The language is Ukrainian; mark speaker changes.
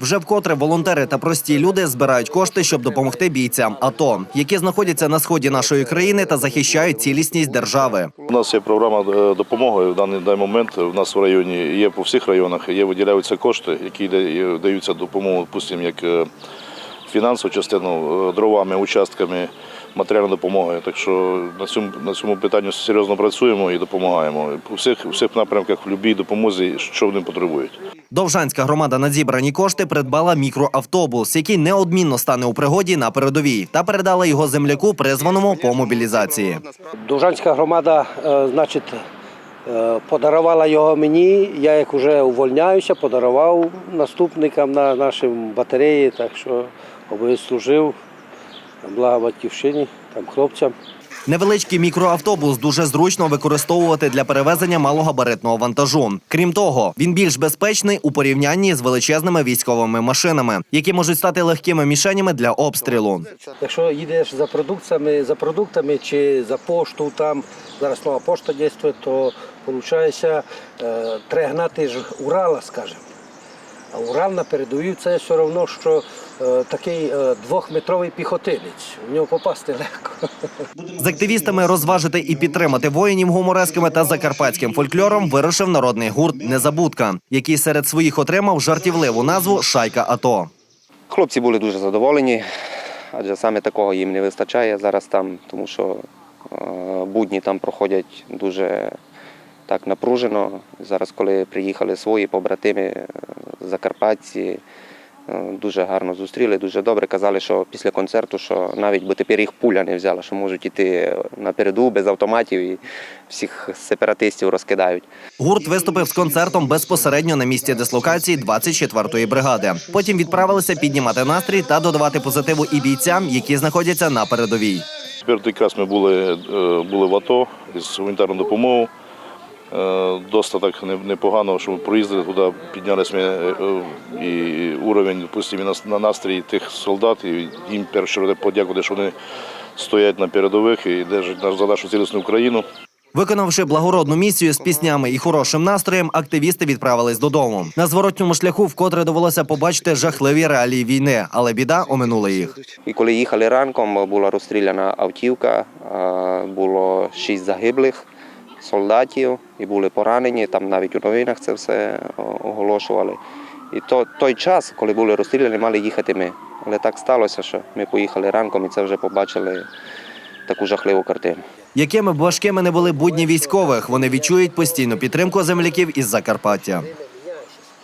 Speaker 1: Вже вкотре волонтери та прості люди збирають кошти, щоб допомогти бійцям АТО, які знаходяться на сході нашої країни та захищають цілісність держави.
Speaker 2: У нас є програма е, допомоги в даний, даний момент. У нас в районі є по всіх районах, є виділяються кошти, які да- даються допомогу, допустимо, як е, фінансову частину, е, дровами, участками, матеріальною допомогою. Так що на цьому, на цьому питанні серйозно працюємо і допомагаємо. У всіх, у всіх напрямках, в будь-якій допомозі, що вони потребують.
Speaker 1: Довжанська громада на зібрані кошти придбала мікроавтобус, який неодмінно стане у пригоді на передовій, та передала його земляку, призваному по мобілізації.
Speaker 3: Довжанська громада, е, значить, е, подарувала його мені. Я як вже увольняюся, подарував наступникам на нашим батареї, так що обов'язково служив. Благо батьківщині, там хлопцям.
Speaker 1: Невеличкий мікроавтобус дуже зручно використовувати для перевезення малогабаритного вантажу. Крім того, він більш безпечний у порівнянні з величезними військовими машинами, які можуть стати легкими мішенями для обстрілу.
Speaker 3: Якщо їдеш за продуктами, за продуктами чи за пошту, там зараз нова пошта діє, то виходить, е, треба гнати ж Урала, скажімо. А Урал на передовій це все одно, що такий е, двохметровий піхотинець. В нього попасти легко.
Speaker 1: З активістами розважити і підтримати воїнів гуморесками та закарпатським фольклором вирушив народний гурт Незабудка, який серед своїх отримав жартівливу назву Шайка АТО.
Speaker 4: Хлопці були дуже задоволені, адже саме такого їм не вистачає зараз там, тому що е, будні там проходять дуже так напружено. Зараз, коли приїхали свої побратими, е, закарпатці, е, дуже гарно зустріли, дуже добре. Казали, що після концерту, що навіть би тепер їх пуля не взяла, що можуть іти на переду без автоматів і всіх сепаратистів розкидають.
Speaker 1: Гурт виступив з концертом безпосередньо на місці дислокації 24-ї бригади. Потім відправилися піднімати настрій та додавати позитиву і бійцям, які знаходяться на передовій.
Speaker 2: Тепер якраз ми були, е, були в АТО з гуманітарною допомогою. Е, Досить так непогано, що проїздили туди, піднялися ми е, е, і уровень, допустимо, і на- на настрій тих солдат. І їм перше подякувати, що вони стоять на передових і держать за нашу цілісну Україну.
Speaker 1: Виконавши благородну місію з піснями і хорошим настроєм, активісти відправились додому. На зворотньому шляху вкотре довелося побачити жахливі реалії війни, але біда оминула їх.
Speaker 4: І коли їхали ранком, була розстріляна автівка, було шість загиблих солдатів і були поранені. Там навіть у новинах це все оголошували. І то, той час, коли були розстріляні, мали їхати ми. Але так сталося, що ми поїхали ранком і це вже побачили таку жахливу картину.
Speaker 1: Якими б важкими не були будні військових, вони відчують постійну підтримку земляків із Закарпаття.